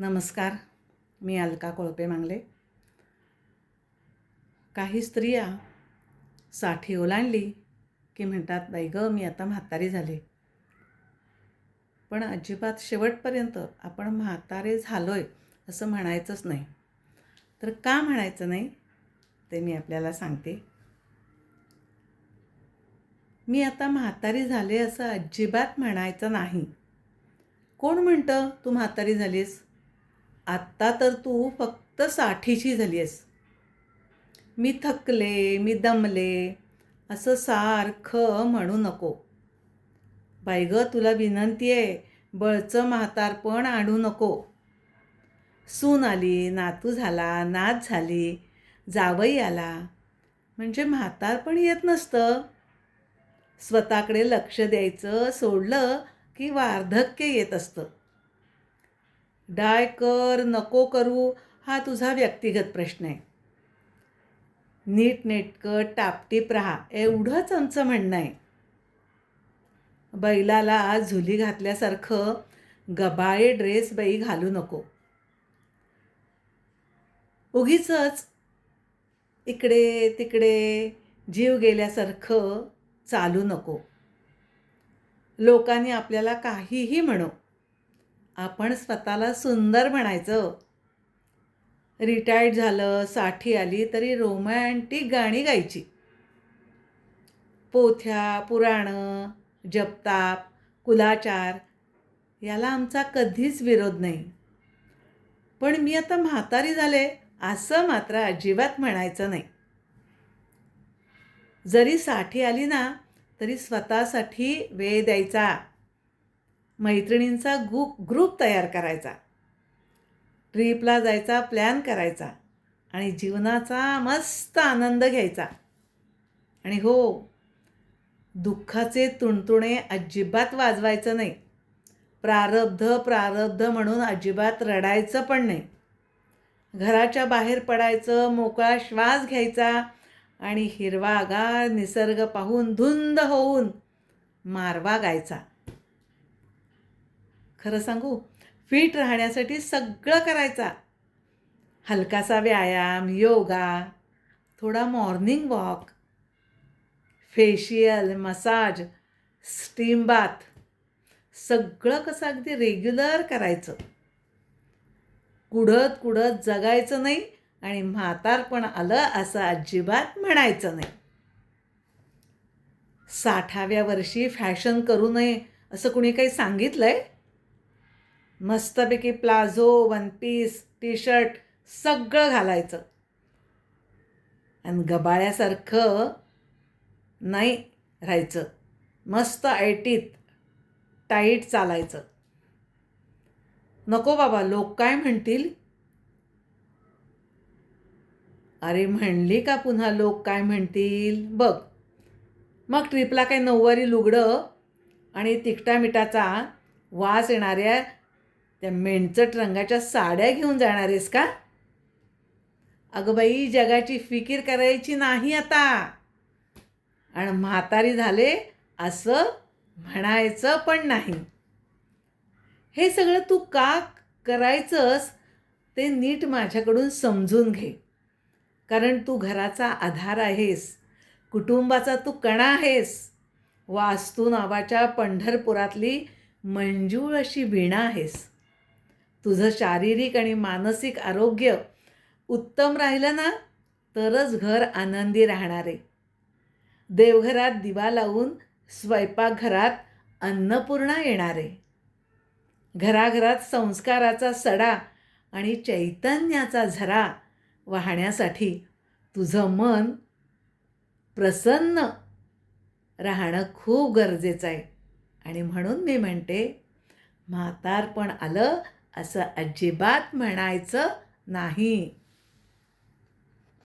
नमस्कार मी अलका कोळपे मांगले. काही स्त्रिया साठी ओलांडली की म्हणतात बाई गं मी आता म्हातारी झाले. पण अजिबात शेवटपर्यंत आपण म्हातारे झालो आहे असं म्हणायचंच नाही. तर का म्हणायचं नाही ते मी आपल्याला सांगते. मी आता म्हातारी झाले असं अजिबात म्हणायचं नाही. कोण म्हणतं तू म्हातारी झालीस? आत्ता तर तू फक्त साठीची झाली आहेस मी थकले मी दमले असं सारखं म्हणू नको. बाई गं तुला विनंती आहे बळचं म्हातारपण आणू नको. सून आली नातू झाला नात झाली जावई आला. म्हणजे म्हातारपण येत नसतं. स्वतःकडे लक्ष द्यायचं सोडलं की वार्धक्य येत असतं. डाय कर नको करू हा तुझा व्यक्तिगत प्रश्न आहे. नीटनेटकं टापटीप राहा एवढंच आमचं म्हणणं आहे. बैलाला झुली घातल्यासारखं गबाळे ड्रेस बाई घालू नको. उगीच इकडे तिकडे जीव गेल्यासारखं चालू नको. लोकांनी आपल्याला काहीही म्हणो. आपण स्वतःला सुंदर म्हणायचं. रिटायर्ड झालं साठी आली तरी रोमॅन्टिक गाणी गायची. पोथ्या पुराणं जपताप कुलाचार याला आमचा कधीच विरोध नाही. पण मी आता म्हातारी झाले असं मात्र अजिबात म्हणायचं नाही. जरी साठी आली ना तरी स्वतःसाठी वेळ द्यायचा. मैत्रिणींचा ग्रुप ग्रुप तयार करायचा. ट्रीपला जायचा प्लॅन करायचा आणि जीवनाचा मस्त आनंद घ्यायचा. आणि हो दुःखाचे तुणतुणे अजिबात वाजवायचं नाही. प्रारब्ध प्रारब्ध म्हणून अजिबात रडायचं पण नाही. घराच्या बाहेर पडायचं मोकळा श्वास घ्यायचा आणि हिरवागार निसर्ग पाहून धुंद होऊन मारवा गायचा. खरं सांगू फिट राहण्यासाठी सगळं करायचा. हलकासा व्यायाम योगा थोडा morning walk facial massage steam bath सगळं कसं अगदी रेग्युलर करायचं. कुढत कुढत जगायचं नाही आणि म्हातारपण आलं असं अजिबात म्हणायचं नाही. साठाव्या वर्षी फॅशन करू नये असं कुणी काही सांगितलं आहे मस्तपैकी palazzo one piece T shirt सगळं घालायचं. आणि गबाळ्यासारखं नाही राहायचं. मस्त ऐटीत टाईट चालायचं. नको बाबा लोक काय म्हणतील? अरे म्हणली का पुन्हा लोक काय म्हणतील? बघ. मग ट्रिपला काही नऊवारी लुगडं आणि तिखटा मिठाचा वास येणाऱ्या त्या मेणचट रंगाच्या साड्या घेऊन जाणार आहेस का? अगं बाई जगाची फिकीर करायची नाही आता. आणि म्हातारी झाले असं म्हणायचं पण नाही. हे सगळं तू का करायचंस ते नीट माझ्याकडून समजून घे. कारण तू घराचा आधार आहेस. कुटुंबाचा तू कणा आहेस. वास्तू नावाच्या पंढरपुरातली मंजूळ अशी वीणा आहेस. तुझं शारीरिक आणि मानसिक आरोग्य उत्तम राहिलं ना तरच घर आनंदी राहणार आहे. देवघरात दिवा लावून स्वयंपाकघरात अन्नपूर्णा येणार आहे. घराघरात संस्काराचा सडा आणि चैतन्याचा झरा वाहण्यासाठी तुझं मन प्रसन्न राहणं खूप गरजेचं आहे. आणि म्हणून मी म्हणते म्हातारपण आलं असं अजिबात म्हणायचं नाही.